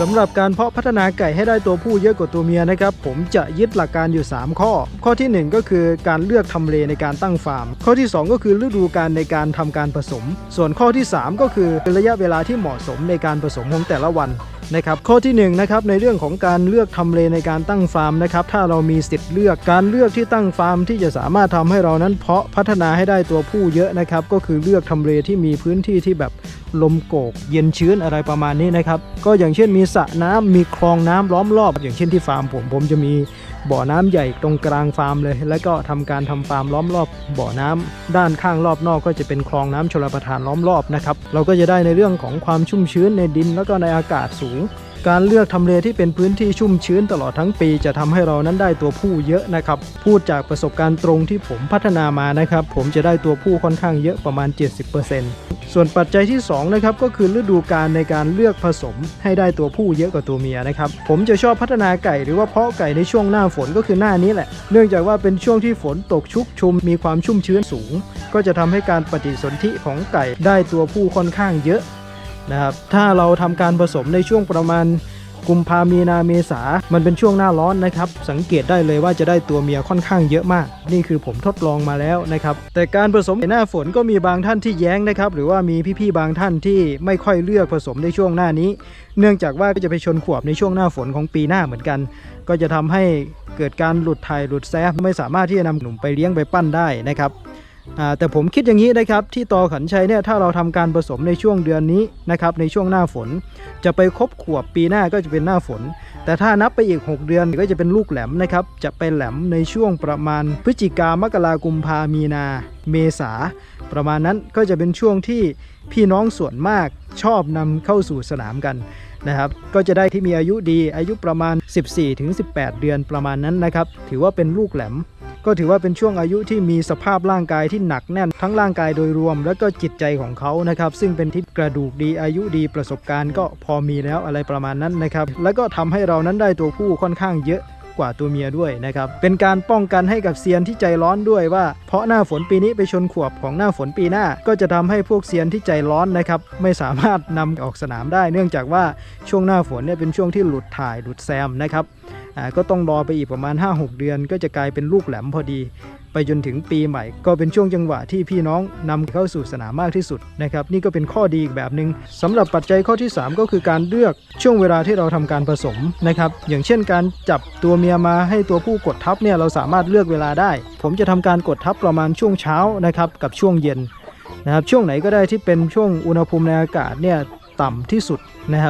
สำหรับการเพาะพัฒนาไก่ให้ได้ตัวผู้เยอะกว่าตัวเมียนะครับ ผมจะยึดหลักการอยู่ 3 ข้อ ข้อทีหนึ่1 ก็คือการเลือกทำเลในการตั้งฟาร์ม ข้อที่ 2 ก็คือฤดูกาลในการทำการผสม ส่วนข้อที่ 3 ก็คือระยะเวลาที่เหมาะสมในการผสมของแต่ละวัน นะครับข้อที่1นะครับในเรื่องของการเลือกทำเลในการตั้งฟาร์มนะครับถ้าเรามีสิทธิ์เลือกการเลือกที่ตั้งฟาร์มที่จะสามารถทำให้เรานั้นเพาะพัฒนาให้ได้ตัวผู้เยอะนะครับก็คือเลือกทำเลที่มีพื้นที่ที่แบบลมโกก เย็นชื้นอะไรประมาณนี้นะครับก็อย่างเช่นมีสระน้ำมีคลองน้ำล้อมรอบ อย่างเช่นที่ฟาร์มผมผมจะมี บ่อน้ำใหญ่ตรงกลางฟาร์มเลย แล้วก็ทำการทำฟาร์มล้อมรอบ บ่อน้ำด้านข้างรอบนอกก็จะเป็นคลองน้ำชลประทานล้อมรอบนะครับ เราก็จะได้ในเรื่องของความชุ่มชื้นในดินแล้วก็ในอากาศสูง การเลือกทำเลที่เป็นพื้นที่ชุ่มชื้นตลอดทั้งปี จะทำให้เรานั้นได้ตัวผู้เยอะนะครับ พูดจากประสบการณ์ตรงที่ผมพัฒนามานะครับ ผมจะได้ตัวผู้ค่อนข้างเยอะประมาณ 70%ส่วนปัจจัยที่2นะครับก็คือฤดูกาลในการเลือกผสม ให้ได้ตัวผู้เยอะกว่าตัวเมียนะครับ ผมจะชอบพัฒนาไก่หรือว่าเพาะไก่ในช่วงหน้าฝนก็คือหน้านี้แหละ เนื่องจากว่าเป็นช่วงที่ฝนตกชุกชุมมีความชุ่มชื้นสูง ก็จะทำให้การปฏิสนธิของไก่ได้ตัวผู้ค่อนข้างเยอะ นะครับถ้าเราทำการผสมในช่วงประมาณกุมภามีนาเมษา มันเป็นช่วงหน้าร้อนนะครับ สังเกตได้เลยว่าจะได้ตัวเมียค่อนข้างเยอะมาก นี่คือผมทดลองมาแล้วนะครับ แต่การผสมในหน้าฝนก็มีบางท่านที่แย้งนะครับ หรือว่ามีพี่ๆบางท่านที่ไม่ค่อยเลือกผสมในช่วงหน้านี้ เนื่องจากว่าก็จะไปชนขวบในช่วงหน้าฝนของปีหน้าเหมือนกัน ก็จะทำให้เกิดการหลุดถ่ายหลุดแซฟไม่สามารถที่จะนำหนุ่มไปเลี้ยงไปปั้นได้นะครับ แต่ผมคิดอย่างนี้นะครับที่ตอขันชัยเนี่ยถ้าเราทำการผสมในช่วงเดือนนี้นะครับในช่วงหน้าฝน จะไปครบขวบปีหน้าก็จะเป็นหน้าฝน แต่ถ้านับไปอีก 6 เดือนก็จะเป็นลูกแหลมนะครับจะไปแหลมในช่วงประมาณพฤศจิกามกรากุมภามีนา เมษา ประมาณนั้นก็จะเป็นช่วงที่พี่น้องส่วนมากชอบนำเข้าสู่สนามกันนะครับก็จะได้ที่มีอายุดีอายุประมาณ 14-18 เดือนประมาณนั้นนะครับถือว่าเป็นลูกแหลม ก็ถือว่าเป็นช่วงอายุที่มีสภาพร่างกายที่หนักแน่นทั้งร่างกายโดยรวม แล้วก็จิตใจของเขานะครับ ซึ่งเป็นที่กระดูกดีอายุดีประสบการณ์ก็พอมีแล้วอะไรประมาณนั้นนะครับ แล้วก็ทำให้เรานั้นได้ตัวผู้ค่อนข้างเยอะกว่าตัวเมียด้วยนะครับ เป็นการป้องกันให้กับเซียนที่ใจร้อนด้วยว่า เพราะหน้าฝนปีนี้ไปชนขวบของหน้าฝนปีหน้า ก็จะทำให้พวกเซียนที่ใจร้อนนะครับไม่สามารถนำออกสนามได้ เนื่องจากว่าช่วงหน้าฝนเนี่ยเป็นช่วงที่หลุดถ่ายหลุดแซมนะครับ ก็ต้องรอไปอีกประมาณ 5-6 เดือน ก็จะกลายเป็นลูกแหลมพอดี ไปจนถึงปีใหม่ ก็เป็นช่วงจังหวะที่พี่น้องนำเข้าสู่สนามมากที่สุดนะครับนี่ก็เป็นข้อดีอีกแบบหนึ่งสำหรับปัจจัยข้อที่ 3 ก็คือการเลือกช่วงเวลาที่เราทำการผสมนะครับอย่างเช่นการจับตัวเมียมาให้ตัวผู้กดทับเนี่ยเราสามารถเลือกเวลาได้ ผมจะทำการกดทับประมาณช่วงเช้านะครับกับช่วงเย็นนะครับช่วงไหนก็ได้ที่เป็นช่วงอุณหภูมิในอากาศเนี่ยต่ำที่สุดนะครับ